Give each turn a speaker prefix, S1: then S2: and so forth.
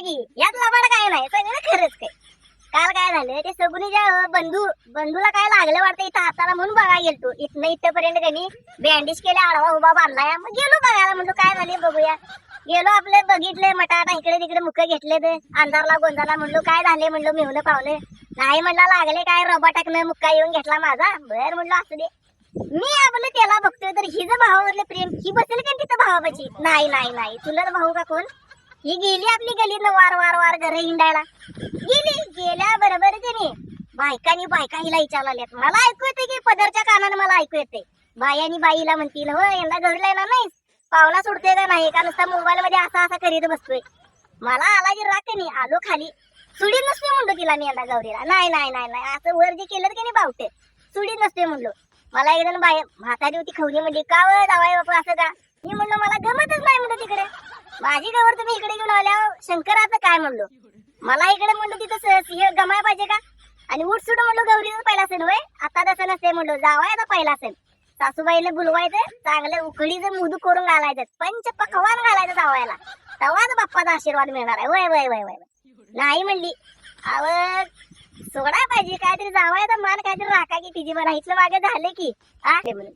S1: की यात लबाड काय नाही सगळं खरंच काय. काल काय झालं ते सगुनीच्या बंधू बंधूला काय लागलं वाटतं इथं हाताला म्हणून बघा गेलतो. इथनं इथपर्यंत त्यांनी बँडेज केले आडवा उभा बांधलाय मग गेलो बघायला म्हणतो काय झाले बघूया. गेलो आपले बघितले मटाटा इकडे तिकडे मुख घेतले ते अंधारला गोंधाला म्हणलो काय झाले म्हणलो मिळून पावले. नाही म्हणला लागले काय रबा टाकणं मुक्का येऊन घेतला माझा. बर म्हणलो असू दे. मी आपलं त्याला बघतोय तर हिचं भावावरलं प्रेम ही बसेल का तिथं भावाची नाही नाही नाही. तुला भाऊ का कोण? ही गेली आपली गलीनं वार वार वार घर हिंडायला. गेली गेल्या बरोबर त्याने बायकानी बायका हिला विचारल्यात मला ऐकू येते की पदरच्या कानाने मला ऐकू येते बायानी बाईला म्हणतील हो यांना घरला येणार नाही पावला सोडते का नाही? का नुसता मोबाईल मध्ये असा असा करीत बसतोय? मला आला की राग नाही आलो खाली. सुडी नसते म्हणलो तिला मी यंदा गौरीला. नाही नाही नाही नाही. असं वर जे केलं की नाही बावटे. सुडी नसते म्हणलो. मला एकदा बाय म्हातारी होती खवली म्हणली का व जावाय बापू असं का? मी म्हणलो मला गमतच माझी गवर तुम्ही इकडे घेऊन आल्यावर शंकराचं काय म्हणलो? मला इकडे म्हणलो तिथं सिंह गमाय पाहिजे का? आणि उठ सुट म्हणलो गौरी पहिला सण होय? आता तसं नसते म्हणलो जावाय आता पहिला सण. सासूबाईला बुलवायचं चांगलं उकडीचं मुदू करून घालायचं पंच पकवान घालायचं जावायला. तवाच बाप्पाचा आशीर्वाद मिळणार आहे वय वय वय वय नाही म्हणली. अव सोडा पाहिजे काहीतरी जावाय तर मान काहीतरी राखा की तिची मला इथलं मागे झाले की. आ ते म्हणून